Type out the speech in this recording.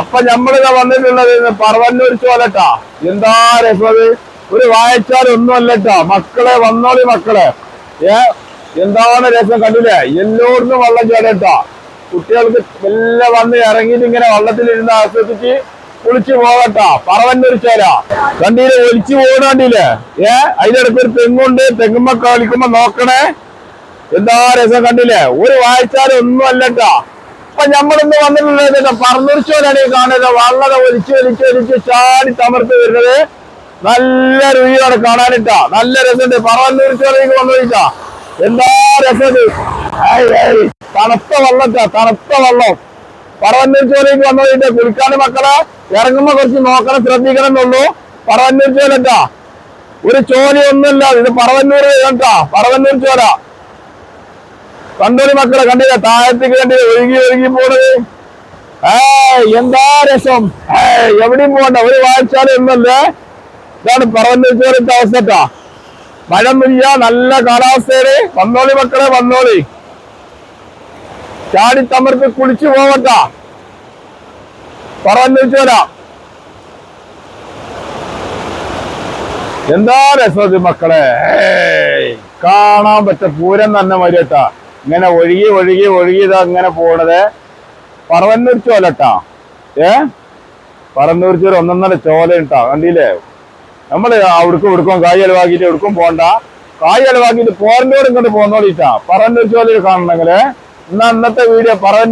അപ്പൊ നമ്മളിതാ വന്നിട്ടുള്ളത് പറവന്നൂർ ചോലട്ടാ. എന്താ രസത് ഒരു വായച്ചാൽ ഒന്നും അല്ലട്ടാ മക്കളെ വന്നോളി മക്കളെ. ഏ എന്താണ് രസം കണ്ടില്ലേ? എല്ലായിടത്തും വള്ളം ചേരട്ടാ കുട്ടികൾക്ക് എല്ലാം വന്ന് ഇറങ്ങിയിട്ട് ഇങ്ങനെ വള്ളത്തിലിരുന്ന് ആസ്വദിച്ച് കുളിച്ചു പോകട്ടാ. പറവന്നൂർ ചോല. കണ്ടില്ലേ ഒലിച്ചു പോകണ്ടില്ലേ ഏ അതിനിടയ്ക്ക് ഒരു തെങ്ങുണ്ട്. തെങ്ങുമ്മ കളിക്കുമ്പോ നോക്കണേ. എന്താ രസം കണ്ടില്ലേ? ഒരു വായിച്ചാലും ഒന്നും അല്ലട്ടാ അപ്പൊ നമ്മളിന്ന് വന്നിട്ടുള്ളത് പറന്നുറിച്ചോരാണ് ഈ കാണുന്നത്. വളരെ ഒലിച്ച് ഒലിച്ച് ഒലിച്ച് ചാടി തമർത്ത് വരുന്നത്. നല്ല രുചിയാണ് കാണാനിട്ടാ. നല്ല രസമുണ്ട്. പറന്നുരിച്ചോനേക്ക് വന്നു ചോദിച്ചാ എന്താ രസത് തണുത്ത വള്ളത്താ തണുത്ത വെള്ളം. വന്നു വന്നോഴിട്ട് കുളിക്കാണ്ട് മക്കളെ ഇറങ്ങുമ്പോ കുറച്ച് നോക്കണം ശ്രദ്ധിക്കണം എന്നുള്ളൂ. പറവന്നൂരിച്ചോലട്ടാ ഒരു ചോലയൊന്നുമില്ല ഇത് പറവന്നൂർ കേട്ടാ പറവന്നൂർ ചോല കണ്ടൊരു മക്കളെ കണ്ടില്ല? താഴത്തേക്ക് കണ്ടില്ല? ഒഴുകി ഒഴുകി പോണത്. ഏ എന്താ രസം? ഏ എവിടെയും പോകണ്ട. ഒരു വായിച്ചാലും ഒന്നല്ലേ ഇതാണ് പറഞ്ഞിട്ട് അവസ്ഥ മഴ മഴമില്ല നല്ല കാലാവസ്ഥയിൽ വന്നോളി മക്കളെ വന്നോളി. ചാടി തമർക്ക് കുളിച്ചു പോവട്ട. പറവന്നൂർ എന്താ രസം മക്കളെ? ഏയ് കാണാൻ പറ്റ പൂരം തന്നെ മരിയട്ടാ ഇങ്ങനെ ഒഴുകി ഒഴുകി ഒഴുകി ഇതാ ഇങ്ങനെ പോണത്. പറവന്നൂർ ചോലട്ടാ. ഏ? പറന്നൂർ ചോല ഒന്നൊന്നര ചോല ഇട്ടാ കണ്ടില്ലേ? നമ്മൾ അവിടുക്കും ഉടുക്കും കായ് അലവാക്കിയിട്ട് ഉടുക്കും പോണ്ട. കായ് അലവാക്കിയിട്ട് പോരണ്ടോടും ഇങ്ങോട്ട് പോന്നോളിട്ടാ. പറന്നൂർ ചോലയിൽ കാണണമെങ്കിൽ എന്നാ അന്നത്തെ വീഡിയോ പറവന്നൂർ